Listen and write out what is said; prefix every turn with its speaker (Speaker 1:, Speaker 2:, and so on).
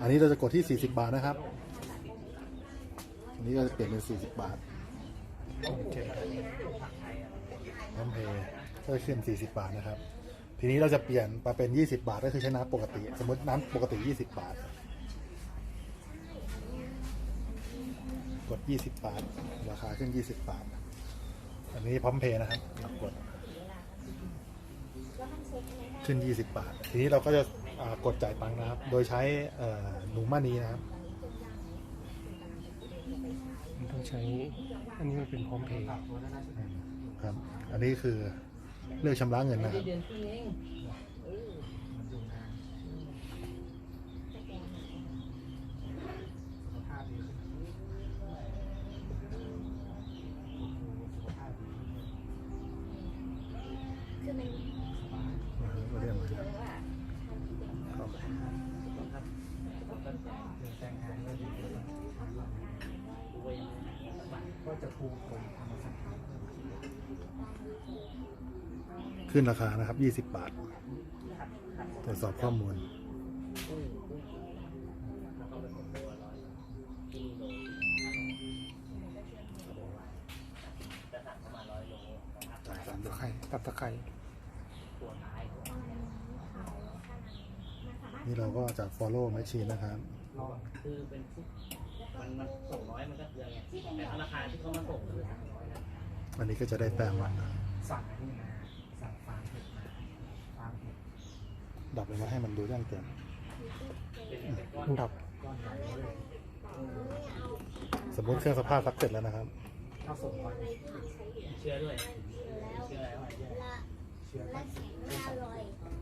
Speaker 1: อันนี้เราจะกดที่ 40 บาทนะครับ อันนี้ก็จะเปลี่ยนเป็น 40 บาท
Speaker 2: โอเค
Speaker 1: พร้อมเพย์ก็จะขึ้น 40 บาทนะครับ ทีนี้เราจะเปลี่ยนมาเป็น 20 บาทก็คือใช้น้ำปกติ สมมติน้ำปกติ 20 บาท กด 20 บาท ราคาขึ้น 20 บาท อันนี้พร้อมเพย์นะครับเรากด ขึ้น 20 บาท ทีนี้เราก็จะอ่า กดจ่ายตังค์นะครับ โดยใช้เอ่อหนูมานีนะครับ
Speaker 2: มันต้องใช้ อันนี้มันเป็นพร้อมเพย์
Speaker 1: ครับ อันนี้คือเลือกชำระเงินนะครับ
Speaker 3: เดือนครึ่งเอง
Speaker 4: คือมัน
Speaker 1: เรียกมาครับเข้าไป ขึ้นราคานะครับ 20 บาท ตรวจสอบข้อมูลจ่ายสาม
Speaker 2: ตะ
Speaker 1: บาท
Speaker 2: ไคร้ตับตะไคร้
Speaker 1: นี่เราก็จะ follow machine นะครับ
Speaker 3: คือเป็นพวกมันมันส่งน้อยมันก็าคารที่เขามาส่งก็คือสามร้อยนะ
Speaker 1: อันนี้ก็จะได้แต้มละ
Speaker 5: สั่งอันนี่นะสั่งฟาร์มเห็ดมาฟาร์มเห็ด
Speaker 1: ดับเลยมาให้มันดูแจ้งเตือน
Speaker 2: อันดับ
Speaker 5: ก้อนใหญ่เลย
Speaker 1: สมมติเครื่องสภาพซักเสร็จแล้วนะครับ
Speaker 5: ถ้าส่งร้อย
Speaker 3: เชื่อด้วย
Speaker 4: แล้ว
Speaker 3: เชื่ออะไรวะ
Speaker 4: ละ
Speaker 5: เชื้อ
Speaker 4: ละห้าร้อยโอ้ย
Speaker 3: แล้ว
Speaker 4: เจ๊
Speaker 3: สามก้อนอะ